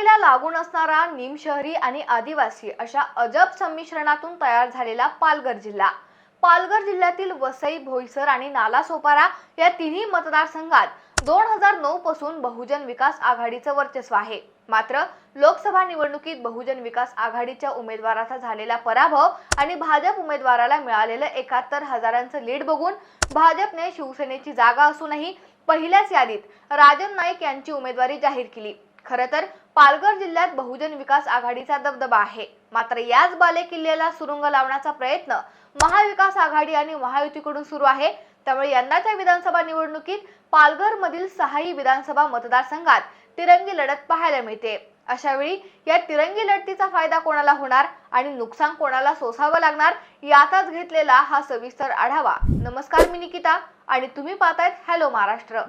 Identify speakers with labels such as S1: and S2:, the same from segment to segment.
S1: मुंबईला लागून असणारा निमशहरी आणि आदिवासी अशा अजब संमिश्रणातून तयार झालेला पालघर जिल्हा. पालघर जिल्ह्यातील वसई भोईसर आणि नालासोपारा या तिन्ही मतदारसंघात दोन हजार नऊ पासून बहुजन विकास आघाडीचं वर्चस्व आहे. मात्र लोकसभा निवडणुकीत बहुजन विकास आघाडीच्या उमेदवाराचा झालेला पराभव आणि भाजप उमेदवाराला मिळालेलं एकाहत्तर हजारांचं लीड बघून भाजपने शिवसेनेची जागा असूनही पहिल्याच यादीत राजन नाईक यांची उमेदवारी जाहीर केली. खरं तर पालघर जिल्ह्यात बहुजन विकास आघाडीचा दबदबा आहे. मात्र याच बालेकिल्ल्याला सुरुंग लावण्याचा प्रयत्न महाविकास आघाडी आणि महायुतीकडून सुरू आहे. त्यामुळे यंदाच्या विधानसभा निवडणुकीत पालघर मधील सहाही विधानसभा मतदारसंघात तिरंगी लढत पाहायला मिळते. अशा वेळी या तिरंगी लढतीचा फायदा कोणाला होणार आणि नुकसान कोणाला सोसावं लागणार याचाच घेतलेला हा सविस्तर आढावा. नमस्कार मी निकिता आणि तुम्ही पाहतायत हॅलो महाराष्ट्र.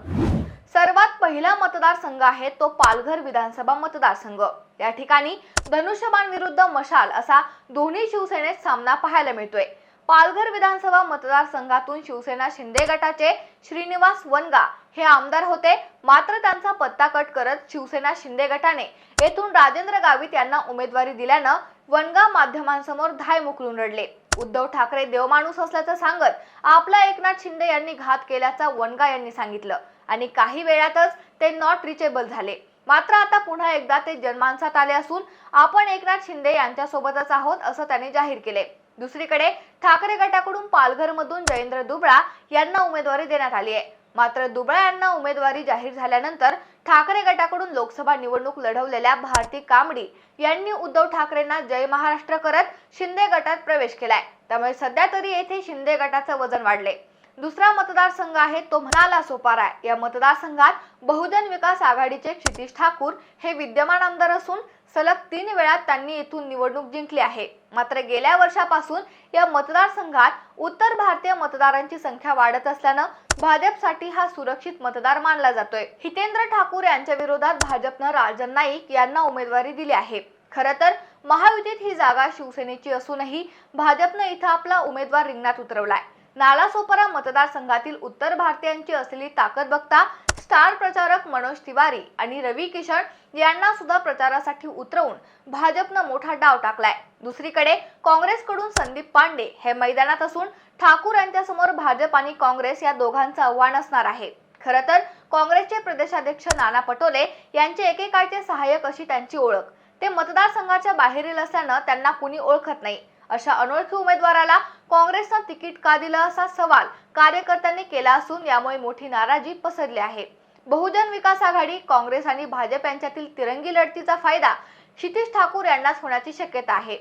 S1: सर्वात पहिला मतदारसंघ आहे तो पालघर विधानसभा मतदारसंघ. या ठिकाणी धनुष्यबाण विरुद्ध मशाल असा दोन्ही शिवसेनेत सामना पाहायला मिळतोय. पालघर विधानसभा मतदारसंघातून शिवसेना शिंदे गटाचे श्रीनिवास वनगा हे आमदार होते. मात्र त्यांचा पत्ता कट करत शिवसेना शिंदे गटाने येथून राजेंद्र गावित यांना उमेदवारी दिल्यानं वनगा माध्यमांसमोर धाय मोकळून रडले. उद्धव ठाकरे देवमाणूस असल्याचं सांगत आपला एकनाथ शिंदे यांनी घात केल्याचा वनगा यांनी सांगितलं. आणि काही वेळातच ते नॉट रिचेबल झाले. मात्र आता पुन्हा एकदा ते जन्मांसात आले असून आपण एकनाथ शिंदे यांच्यासोबतच आहोत असं त्यांनी जाहीर केले. दुसरीकडे ठाकरे गटाकडून पालघरमधून जयेंद्र दुबळा यांना उमेदवारी देण्यात आली आहे. मात्र दुबळा यांना उमेदवारी जाहीर झाल्यानंतर ठाकरे गटाकडून लोकसभा निवडणूक लढवलेल्या भारती कांबडी यांनी उद्धव ठाकरेंना जय महाराष्ट्र करत शिंदे गटात प्रवेश केलाय. त्यामुळे सध्या तरी येथे शिंदे गटाचं वजन वाढले दुसरा मतदारसंघ आहे तो म्हणाला सोपारा या मतदारसंघात बहुजन विकास आघाडीचे क्षितिश ठाकूर हे विद्यमान आमदार असून सलग तीन वेळा त्यांनी येथून निवडणूक जिंकली आहे. मात्र गेल्या वर्षापासून या मतदारसंघात उत्तर भारतीय मतदारांची संख्या वाढत असल्यानं भाजपसाठी हा सुरक्षित मतदार मानला जातोय. हितेंद्र ठाकूर यांच्या विरोधात भाजपनं राजन नाईक यांना उमेदवारी दिली आहे. खरं तर महायुतीत ही जागा शिवसेनेची असूनही भाजपनं इथं आपला उमेदवार रिंगणात उतरवलाय. नालासोपारा मतदारसंघातील उत्तर भारतीयांची असलेली ताकद बघता स्टार प्रचारक मनोज तिवारी आणि रवी किशन यांना सुद्धा प्रचारासाठी उतरवून भाजपनं मोठा डाव टाकलाय. दुसरीकडे काँग्रेसकडून संदीप पांडे हे मैदानात असून ठाकूर यांच्यासमोर भाजप आणि काँग्रेस या दोघांचं आव्हान असणार आहे. खरं तर काँग्रेसचे प्रदेशाध्यक्ष नाना पटोले यांचे एकेकाळचे सहाय्यक अशी त्यांची ओळख. ते मतदारसंघाच्या बाहेरील असल्यानं त्यांना कुणी ओळखत नाही. अशा अनोळखी उमेदवाराला काँग्रेसनं तिकीट का दिलं असा सवाल कार्यकर्त्यांनी केला असून यामुळे मोठी नाराजी पसरली आहे. बहुजन विकास आघाडी काँग्रेस आणि भाजप यांच्यातील तिरंगी लढतीचा फायदा क्षितिश ठाकूर यांनाच होण्याची शक्यता आहे.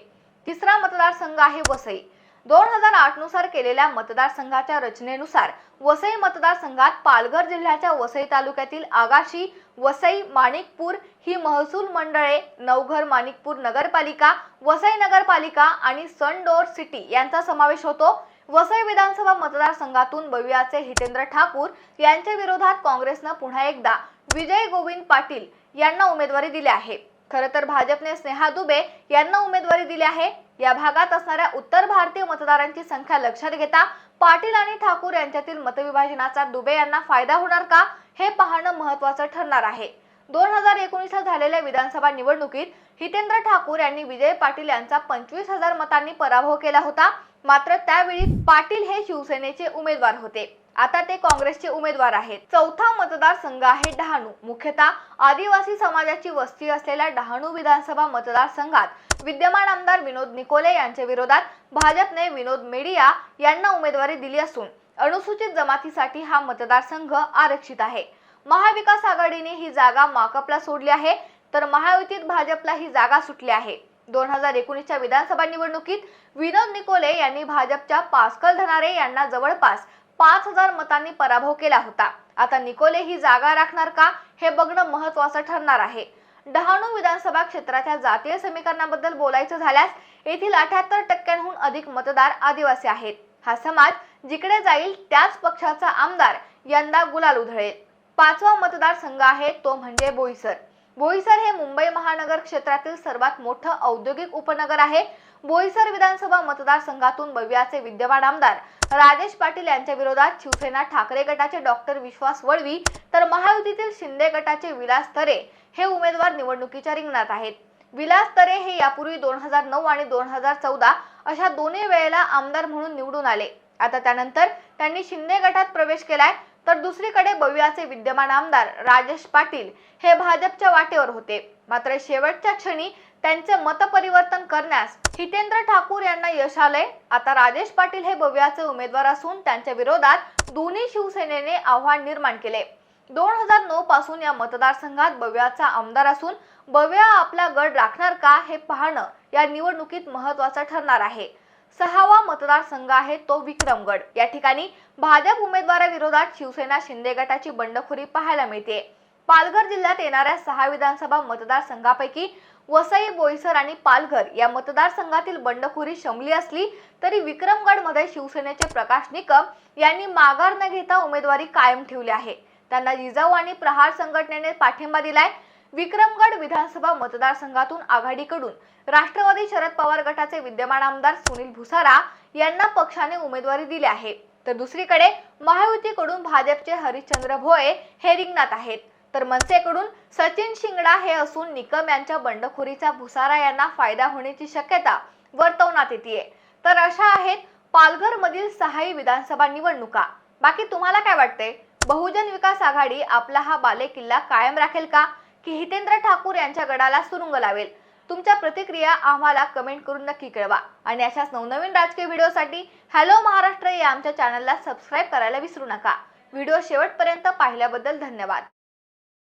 S1: तिसरा मतदारसंघ आहे वसई. दोन हजार आठनुसार केलेल्या मतदारसंघाच्या रचनेनुसार वसई मतदारसंघात पालघर जिल्ह्याच्या वसई तालुक्यातील आगाशी वसई माणिकपूर ही महसूल मंडळे नवघर माणिकपूर नगरपालिका वसई नगरपालिका आणि सनडोर सिटी यांचा समावेश होतो. वसई विधानसभा मतदारसंघातून बवियाचे हितेंद्र ठाकूर यांच्या विरोधात काँग्रेसनं पुन्हा एकदा विजय गोविंद पाटील यांना उमेदवारी दिली आहे. खरं तर भाजपने स्नेहा दुबे यांना उमेदवारी दिली आहे. या भागात असणाऱ्या उत्तर भारतीय मतदारांची संख्या लक्षात घेता पाटील आणि ठाकूर यांच्यातील मतविभाजनाचा दुबे यांना फायदा होणार का हे पाहणं महत्वाचं ठरणार आहे. दोन हजार एकोणीसला झालेल्या विधानसभा निवडणुकीत हितेंद्र ठाकूर यांनी विजय पाटील यांचा पंचवीस हजार मतांनी पराभव केला होता. मात्र त्यावेळी पाटील हे शिवसेनेचे उमेदवार होते. आता ते काँग्रेसचे उमेदवार आहेत. चौथा मतदारसंघ आहे डहाणू. मुख्यतः आदिवासी समाजाची वस्ती असलेल्या डहाणू विधानसभा मतदारसंघात विद्यमान आमदार विनोद निकोले यांच्या विरोधात भाजपने विनोद मेडिया यांना उमेदवारी दिली असून अनुसूचित जमातीसाठी हा मतदारसंघ आरक्षित आहे. महाविकास आघाडीने ही जागा माकपला सोडली आहे तर महायुतीत भाजपला ही जागा सुटली आहे. दोन हजार एकोणीसच्या विधानसभा निवडणुकीत विनोद निकोले यांनी भाजपच्या पास्कल धनारे यांना जवळपास पाच हजार मतांनी पराभव केला होता. आता निकोले ही जागा राखणार का हे बघणं महत्वाचं ठरणार आहे. डहाणू विधानसभा क्षेत्राच्या जातीय समीकरणाबद्दल बोलायचं झाल्यास येथील अठ्याहत्तर टक्क्यांहून अधिक मतदार आदिवासी आहेत. हा समाज जिकडे जाईल त्याच पक्षाचा आमदार यंदा गुलाल उधळेल. पाचवा मतदारसंघ आहे तो म्हणजे बोईसर. बोईसर हे मुंबई महानगर क्षेत्रातील सर्वात मोठं औद्योगिक उपनगर आहे. बोईसर विधानसभा मतदारसंघातून बव्याचे विद्यमान आमदार राजेश पाटील यांच्या विरोधात शिवसेना ठाकरे गटाचे डॉक्टर विश्वास वळवी तर महायुतीतील शिंदे गटाचे विलास तरे हे उमेदवार निवडणुकीच्या रिंगणात आहेत. विलास तरे हे यापूर्वी दोन हजार नऊ आणि दोन हजार चौदा अशा दोन्ही वेळेला आमदार म्हणून निवडून आले. आता त्यानंतर त्यांनी शिंदे गटात प्रवेश केलाय तर दुसरीकडे बवियाचे विद्यमान आमदार राजेश पाटील हे भाजपच्या वाटेवर होते. मात्र शेवटच्या क्षणी त्यांचे मतपरिवर्तन करण्यास हितेंद्र ठाकूर यांना यश आलंय. आता राजेश पाटील हे बव्याचे उमेदवार असून त्यांच्या विरोधात दोन्ही शिवसेनेने आव्हान निर्माण केले. दोन हजार नऊ पासून या मतदारसंघात बव्याचा आमदार असून बव्या आपला गड राखणार का हे पाहणं या निवडणुकीत महत्वाचं ठरणार आहे. सहावा मतदारसंघ आहे तो विक्रमगड. या ठिकाणी भाजप उमेदवाराविरोधात शिवसेना शिंदे गटाची बंडखोरी पाहायला मिळते पालघर जिल्ह्यात येणाऱ्या सहा विधानसभा मतदारसंघापैकी वसई बोईसर आणि पालघर या मतदारसंघातील बंडखोरी शमली असली तरी विक्रमगडमध्ये शिवसेनेचे प्रकाश निकम यांनी माघार न घेता उमेदवारी कायम ठेवली आहे. त्यांना जिजाऊ आणि प्रहार संघटनेने पाठिंबा दिलाय. विक्रमगड विधानसभा मतदारसंघातून आघाडीकडून राष्ट्रवादी शरद पवार गटाचे विद्यमान आमदार सुनील भुसारा यांना पक्षाने उमेदवारी दिली आहे. तर दुसरीकडे महायुतीकडून भाजपचे हरिश्चंद्र भोये हे रिंगणात आहेत. तर मनसेकडून सचिन शिंगडा हे असून निकम यांच्या बंडखोरीचा भुसारा यांना फायदा होण्याची शक्यता वर्तवण्यात येते तर अशा आहेत पालघर मधील सहाही विधानसभा निवडणुका. बाकी तुम्हाला काय वाटते बहुजन विकास आघाडी आपला हा बालेकिल्ला कायम राखेल का? की हितेंद्र ठाकूर यांच्या गडाला सुरुंग लावेल? तुमच्या प्रतिक्रिया आम्हाला कमेंट करून नक्की कळवा. आणि अशाच नवनवीन राजकीय व्हिडिओसाठी हॅलो महाराष्ट्र या आमच्या चॅनलला सबस्क्राईब करायला विसरू नका. व्हिडिओ शेवटपर्यंत पाहिल्याबद्दल धन्यवाद.